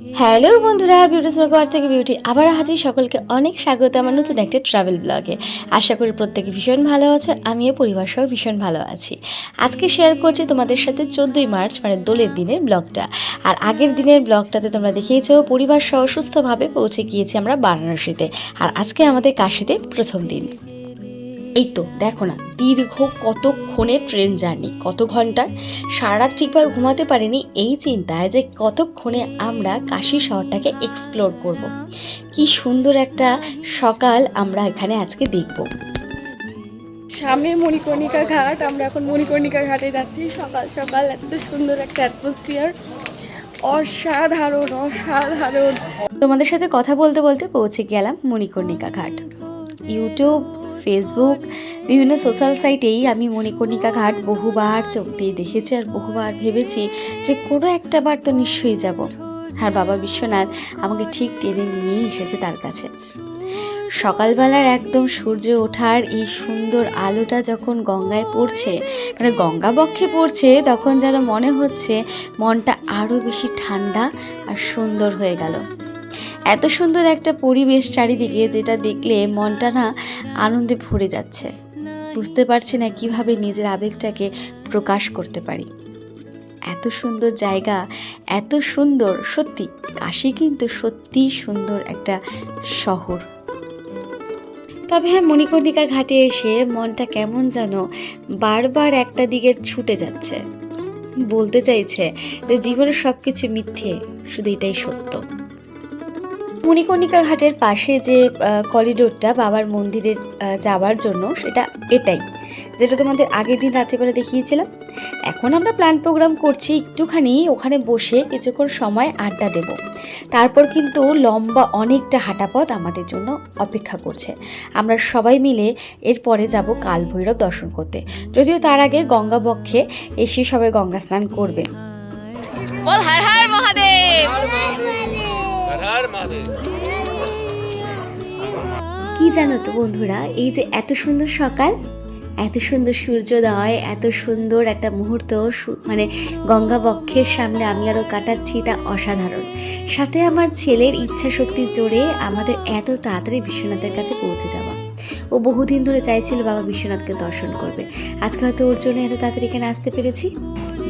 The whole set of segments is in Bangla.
হ্যালো বন্ধুরা বিউটি স্মোকার থেকে বিউটি আবার হাজির। সকলকে অনেক স্বাগত আমার নতুন একটা ট্রাভেল ব্লগে আশা করি প্রত্যেকে ভীষণ ভালো আছো, আমিও পরিবার সহ ভীষণ ভালো আছি। আজকে শেয়ার করছি তোমাদের সাথে চোদ্দোই মার্চ মানে দোলের দিনের ব্লগটা আর আগের দিনের ব্লগটাতে তোমরা দেখিয়েছো, পরিবার সহ সুস্থভাবে পৌঁছে গিয়েছি আমরা বারাণসীতে। আর আজকে আমাদের কাশিতে প্রথম দিন। এই তো দেখো না দীর্ঘ কতক্ষণের ট্রেন জার্নি কত ঘণ্টার? সারা ঠিকভাবে ঘুমাতে পারিনি এই চিন্তায় যে কতক্ষণে আমরা কাশী শহরটাকে এক্সপ্লোর করব। কি সুন্দর একটা সকাল আমরা এখানে আজকে দেখব। সামনে মণিকর্ণিকা ঘাট আমরা এখন মণিকর্ণিকা ঘাটে যাচ্ছি। সকাল সকাল এত সুন্দর একটা অ্যাটমসফিয়ার অসাধারণ অসাধারণ। তোমাদের সাথে কথা বলতে বলতে পৌঁছে গেলাম মণিকর্ণিকা ঘাট। ইউটিউব ফেসবুক বিভিন্ন সোশ্যাল সাইটেই আমি মণিকর্ণিকা ঘাট বহুবার চোখ দিয়ে দেখেছি আর বহুবার ভেবেছি যে কোনো একটা বার তো নিশ্চয়ই যাব। আর বাবা বিশ্বনাথ আমাকে ঠিক টেনে নিয়েই এসেছে তার কাছে। সকালবেলার একদম সূর্য ওঠার এই সুন্দর আলোটা যখন গঙ্গায় পড়ছে মানে গঙ্গা বক্ষে পড়ছে, তখন যেন মনে হচ্ছে মনটা আরও বেশি ঠান্ডা আর সুন্দর হয়ে গেল। এত সুন্দর একটা পরিবেশ চারিদিকে যেটা দেখলে মনটা না আনন্দে ভরে যাচ্ছে। বুঝতে পারছি না কীভাবে নিজের আবেগটাকে প্রকাশ করতে পারি। এত সুন্দর জায়গা, এত সুন্দর, সত্যি, কাশি কিন্তু সত্যি সুন্দর একটা শহর। তবে হ্যাঁ মণিকর্ণিকা ঘাটে এসে মনটা কেমন যেন বারবার একটা দিকে ছুটে যাচ্ছে। বলতে চাইছে যে জীবনের সব কিছু মিথ্যে, শুধু এটাই সত্য। মণিকর্ণিকা ঘাটের পাশে যে করিডোরটা বাবার মন্দিরের যাওয়ার জন্য সেটা এটাই। যেটা তোমাদের আগের দিন রাত্রিবেলা দেখিয়েছিলাম। এখন আমরা প্ল্যান প্রোগ্রাম করছি একটুখানি ওখানে বসে কিছুক্ষণ সময় আড্ডা দেব। তারপর কিন্তু লম্বা অনেকটা হাঁটা পথ আমাদের জন্য অপেক্ষা করছে। আমরা সবাই মিলে এরপরে যাব কাল ভৈরব দর্শন করতে। যদিও তার আগে গঙ্গা বক্ষে এসে সবাই গঙ্গা স্নান করবে। বল হার হার হর হর মহাদেব! কি জানো তো বন্ধুরা, এই যে এত সুন্দর সকাল, এত সুন্দর সূর্যোদয়, এত সুন্দর একটা মুহূর্ত মানে গঙ্গা বক্ষের সামনে আমি আরও কাটাচ্ছি তা অসাধারণ। সাথে আমার ছেলের ইচ্ছা শক্তির জোরে আমাদের এত তাড়াতাড়ি বিশ্বনাথের কাছে পৌঁছে যাওয়া। ও বহুদিন ধরে চাইছিল বাবা বিশ্বনাথকে দর্শন করবে। আজকে হয়তো ওর জন্য এত তাড়াতাড়ি এখানে আসতে পেরেছি।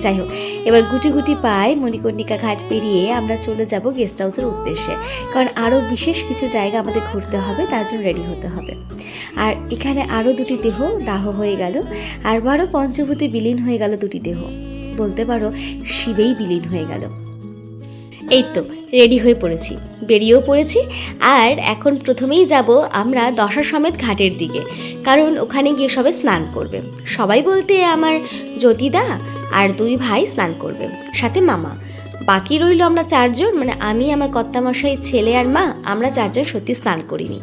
যাই হোক, এবার গুটি গুটি পায় মণিকর্ণিকা ঘাট পেরিয়ে আমরা চলে যাব গেস্ট হাউসের উদ্দেশ্যে। কারণ আরও বিশেষ কিছু জায়গা আমাদের ঘুরতে হবে, তার জন্য রেডি হতে হবে। আর এখানে আরও দুটি দেহ দাহ হয়ে গেল, আর বারো পঞ্চভূতে বিলীন হয়ে গেল দুটি দেহ। বলতে পারো, শিবেই বিলীন হয়ে গেল। এই তো রেডি হয়ে পড়েছি, বেরিয়েও পড়েছি, আর এখন প্রথমেই যাব আমরা দশা সমেত ঘাটের দিকে। কারণ ওখানে গিয়ে সবাই স্নান করবে। সবাই বলতে আমার জ্যোতিদা আর দুই ভাই স্নান করবে সাথে মামা। বাকি রইল আমরা চারজন মানে আমি, আমার কর্তামশাই, ছেলে আর মা, আমরা চারজন সত্যি স্নান করিনি।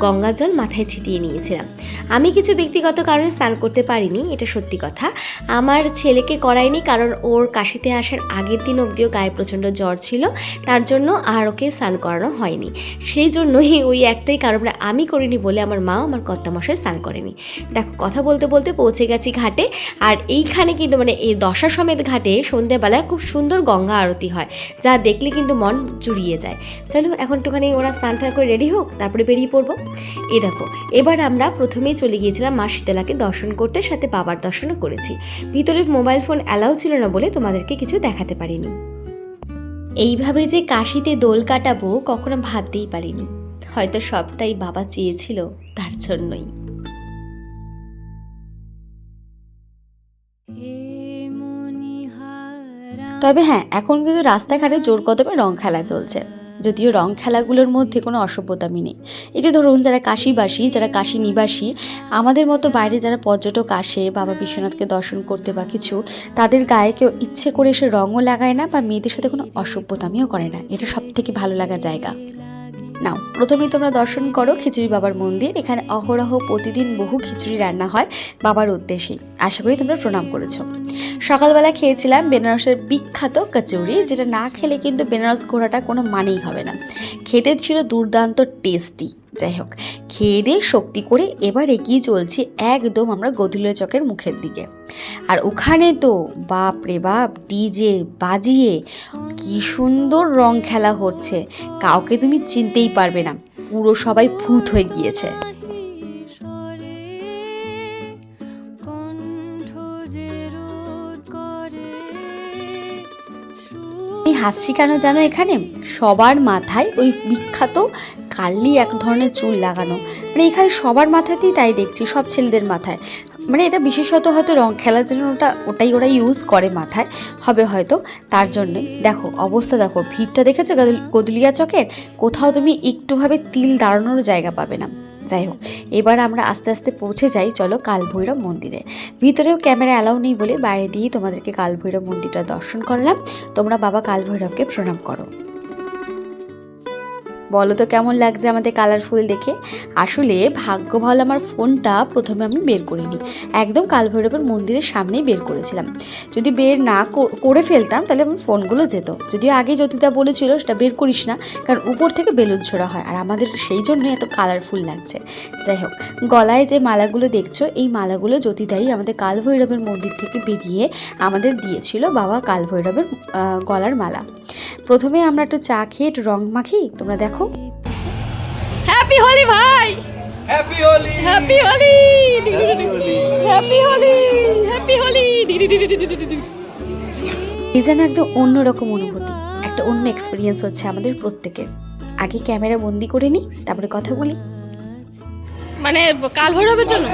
গঙ্গা জল মাথায় ছিটিয়ে নিয়েছিলাম। আমি কিছু ব্যক্তিগত কারণে স্নান করতে পারিনি, এটা সত্যি কথা। আমার ছেলেকে করাইনি কারণ ওর কাশিতে আসার আগের দিন অবধিও গায়ে প্রচণ্ড জ্বর ছিল, তার জন্য আর ওকে স্নান করানো হয়নি। সেই জন্যই ওই একটাই কারণে আমি করিনি বলে আমার মা আমার কর্তামশাই স্নান করেনি। দেখো, কথা বলতে বলতে পৌঁছে গেছি ঘাটে, আর এইখানে কিন্তু মানে এই দশা সমেত ঘাটে সন্ধেবেলায় খুব সুন্দর গঙ্গা আরতি হয়, যা দেখলে কিন্তু মন জুড়িয়ে যায়। চলো এখন একটুখানি ওরা স্নান টান করে রেডি হোক, তারপরে বেরিয়ে পড়ব। এ দেখো, এবার আমরা প্রথমেই চলে গিয়েছিলাম মা শীতলাকে দর্শন করতে, সাথে বাবার দর্শনও করেছি। ভিতরে মোবাইল ফোন অ্যালাউ ছিল না বলে তোমাদেরকে কিছু দেখাতে পারিনি। এইভাবে যে কাশিতে দোল কাটাবো, কখনো ভাবতেই পারিনি। হয়তো সবটাই বাবা চেয়েছিল তার জন্যই। তবে হ্যাঁ এখন কিন্তু রাস্তাঘাটে জোর কদমে রং খেলা চলছে। যদিও রং খেলাগুলোর মধ্যে কোনো অসভ্যতামি নেই। এই যে ধরুন, যারা কাশিবাসী, যারা কাশি নিবাসী আমাদের মতো বাইরে যারা পর্যটক আসে, বাবা বিশ্বনাথকে দর্শন করতে বা কিছু, তাদের গায়ে কেউ ইচ্ছে করে এসে রঙও লাগায় না বা মেয়েদের সাথে কোনো অসভ্যতামিও করে না। এটা সব থেকে ভালো লাগা জায়গা। নাও, প্রথমেই তোমরা দর্শন করো খিচুড়ি বাবার মন্দির। এখানে অহরহ প্রতিদিন বহু খিচুড়ি রান্না হয় বাবার উদ্দেশ্যেই। আশা করি তোমরা প্রণাম করেছ। সকালবেলা খেয়েছিলাম বেনারসের বিখ্যাত কচুরি, যেটা না খেলে কিন্তু বেনারস ঘোরাটা কোনো মানেই হবে না। খেতে ছিল দুর্দান্ত টেস্টি। যাই হোক, খেয়ে দিয়ে শক্তি করে এবার এগিয়ে চলছি একদম আমরা গধুলের চকের মুখের দিকে। আর ওখানে তো বাপ রে বাপ ডিজে বাজিয়ে কি সুন্দর রং খেলা হচ্ছে। কাউকে তুমি চিনতেই পারবে না। পুরো সবাই ভূত হয়ে গিয়েছে। হাসছি কেন জানো এখানে? সবার মাথায় ওই বিখ্যাত কার্লি এক ধরনের চুল লাগানো। মানে এখানে সবার মাথাতেই তাই দেখছি, সব ছেলেদের মাথায়। মানে এটা বিশেষত হয়তো রং খেলার জন্য ওটা ওটাই ওরা ইউজ করে মাথায়, হবে হয়তো তার জন্যই। দেখো, অবস্থা দেখো, ভিড়টা দেখেছ গদুল- গদুলিয়া চকের? কোথাও তুমি একটুভাবে তিল দাঁড়ানোর জায়গা পাবে না। যাই হোক, এবার আমরা আস্তে আস্তে পৌঁছে যাই, চলো কালভৈরব মন্দিরে। ভিতরেও ক্যামেরা অ্যালাউ নেই বলে বাইরে দিয়ে তোমাদেরকে কালভৈরব মন্দিরটা দর্শন করলাম। তোমরা বাবা কালভৈরবকে প্রণাম করো। বলো তো কেমন লাগছে আমাদের কালারফুল দেখে? আসলে ভাগ্য ভালো আমার ফোনটা প্রথমে আমি বের করিনি। একদম কালভৈরবের মন্দিরের সামনেই বের করেছিলাম। যদি বের না করে ফেলতাম তাহলে আমার ফোনগুলো যেত। যদিও আগে জ্যোতিদা বলেছিল সেটা বের করিস না, কারণ উপর থেকে বেলুন ছোড়া হয়। আর আমাদের সেই জন্যই এত কালারফুল লাগছে। যাই হোক, গলায় যে মালাগুলো দেখছ, এই মালাগুলো জ্যোতিদাই আমাদের কালভৈরবের মন্দির থেকে বেরিয়ে আমাদের দিয়েছিল। বাবা কালভৈরবের গলার মালা। প্রথমে আমরা একটু চা খেয়ে একটু রং মাখি তোমরা দেখো। হ্যাপি হোলি ভাই! Happy Holi happy Holi happy Holi happy Holi এই যেন একদম অন্যরকম অনুভূতি একটা অন্য এক্সপিরিয়েন্স হচ্ছে আমাদের প্রত্যেকের। আগে ক্যামেরা বন্দি করে নিই তারপরে কথা বলি। মানে কাল ভৈরবের জন্য?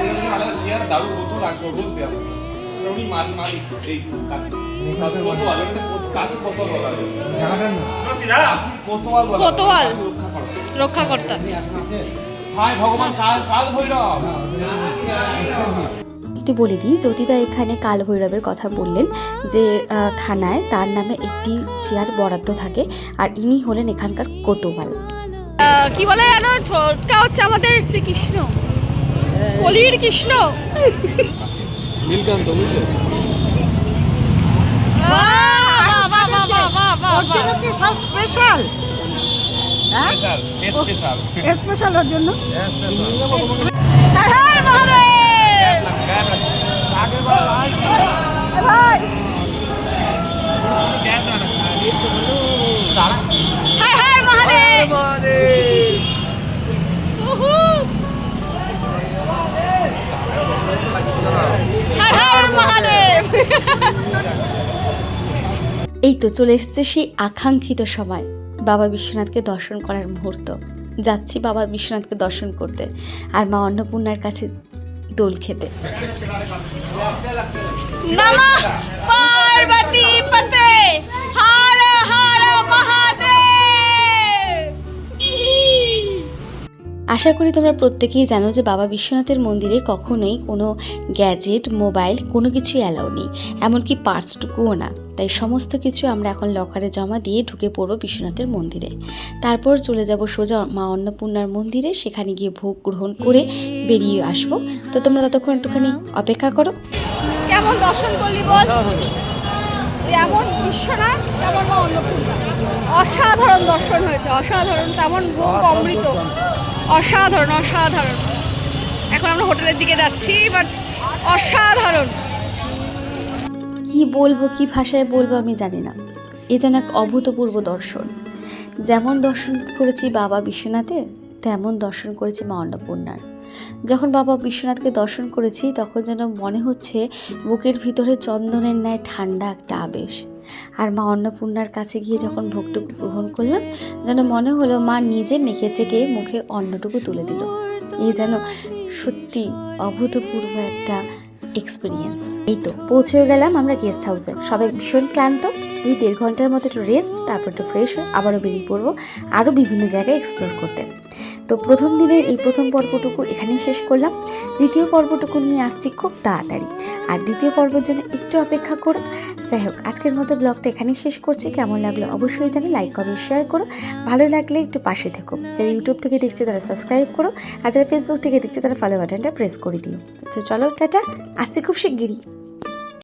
চেয়ার দারুণ নতুন লাগবে রোজ দেওয়া উনি মাল। মালিক এই কাশি কোতোয়াল এটা কাশি কোতোয়াল বলা হয় কোতোয়াল? কোতোয়াল। রক্ষা করো। রক্ষাকর্তা। হায় ভগবান কাল কাল ভৈরব। একটু বলে দিই জ্যোতিদা এখানে কাল ভৈরবের কথা বললেন যে থানায় তার নামে একটি চেয়ার বরাদ্দ থাকে আর ইনি হলেন এখানকার কোতোয়াল। আহ, কি বলে ছোটকা হচ্ছে আমাদের শ্রীকৃষ্ণ। কলির কৃষ্ণ। নীলকান্ত বুঝছ? বাহ, বাহ, বাহ, বাহ, বাহ, বাহ, ওর বাহ। জন্য কি সব স্পেশাল স্পেশাল স্পেশাল স্পেশাল ওর জন্য? হর হর মহাদেব। তো চলে এসছে সেই আকাঙ্ক্ষিত সময়। বাবা বিশ্বনাথকে দর্শন করার মুহূর্ত। যাচ্ছি বাবা বিশ্বনাথকে দর্শন করতে আর মা অন্নপূর্ণার কাছে দোল খেতে। পার্বতী আশা করি তোমরা প্রত্যেকেই জানো যে বাবা বিশ্বনাথের মন্দিরে কখনোই কোনো গ্যাজেট, মোবাইল কোনো কিছুই অ্যালাউ নেই, এমনকি পার্টসটুকুও না। তাই সমস্ত কিছু আমরা এখন লকারে জমা দিয়ে ঢুকে পড়ব বিশ্বনাথের মন্দিরে। তারপর চলে যাব সোজা মা অন্নপূর্ণার মন্দিরে, সেখানে গিয়ে ভোগ গ্রহণ করে বেরিয়ে আসব। তো তোমরা ততক্ষণ একটুখানি অপেক্ষা করো। কেমন দর্শন করলি বল? যেমন বিশ্বনাথ, তেমন মা অন্নপূর্ণা। অসাধারণ দর্শন হয়েছে, অসাধারণ, তেমন ভোগ অমৃত। অসাধারণ অসাধারণ। এখন আমরা হোটেলের দিকে যাচ্ছি বাট অসাধারণ। কি বলব, কি ভাষায় বলব আমি জানি না। এ যেন এক অভূতপূর্ব দর্শন। যেমন দর্শন করেছি বাবা বিশ্বনাথের, তেমন দর্শন করেছি মা অন্নপূর্ণার। যখন বাবা বিশ্বনাথকে দর্শন করেছি, তখন যেন মনে হচ্ছে বুকের ভিতরে চন্দনের ন্যায় ঠান্ডা একটা আবেশ। আর মা অন্নপূর্ণার কাছে গিয়ে যখন ভোগটুকু গ্রহণ করলাম, যেন মনে হলো মা নিজে মেখে চেকে মুখে অন্নটুকু তুলে দিল। এই যেন সত্যি অভূতপূর্ব একটা এক্সপিরিয়েন্স এই তো, পৌঁছেও গেলাম আমরা গেস্ট হাউসে সবাই ভীষণ ক্লান্ত। দুই দেড় ঘণ্টার মতো একটু রেস্ট তারপর একটু ফ্রেশ হয়ে আবারও বেরিয়ে পড়ব আরও বিভিন্ন জায়গায় এক্সপ্লোর করতে। তো প্রথম দিনের এই প্রথম পর্বটুকু এখানেই শেষ করলাম। দ্বিতীয় পর্বটুকু নিয়ে আসছি খুব তাড়াতাড়ি। আর দ্বিতীয় পর্বের জন্য একটু অপেক্ষা করো। যাই হোক, আজকের মতো ব্লগটা এখানেই শেষ করছি। কেমন লাগল অবশ্যই জানি লাইক কমেন্ট শেয়ার করো। ভালো লাগলে একটু পাশে থেকো। যারা ইউটিউব থেকে দেখছ তারা সাবস্ক্রাইব করো। আর যারা ফেসবুক থেকে দেখছ তারা ফলো বাটনটা প্রেস করে দিও। তো চলো, টাটা। আসছি খুব শিগগিরই।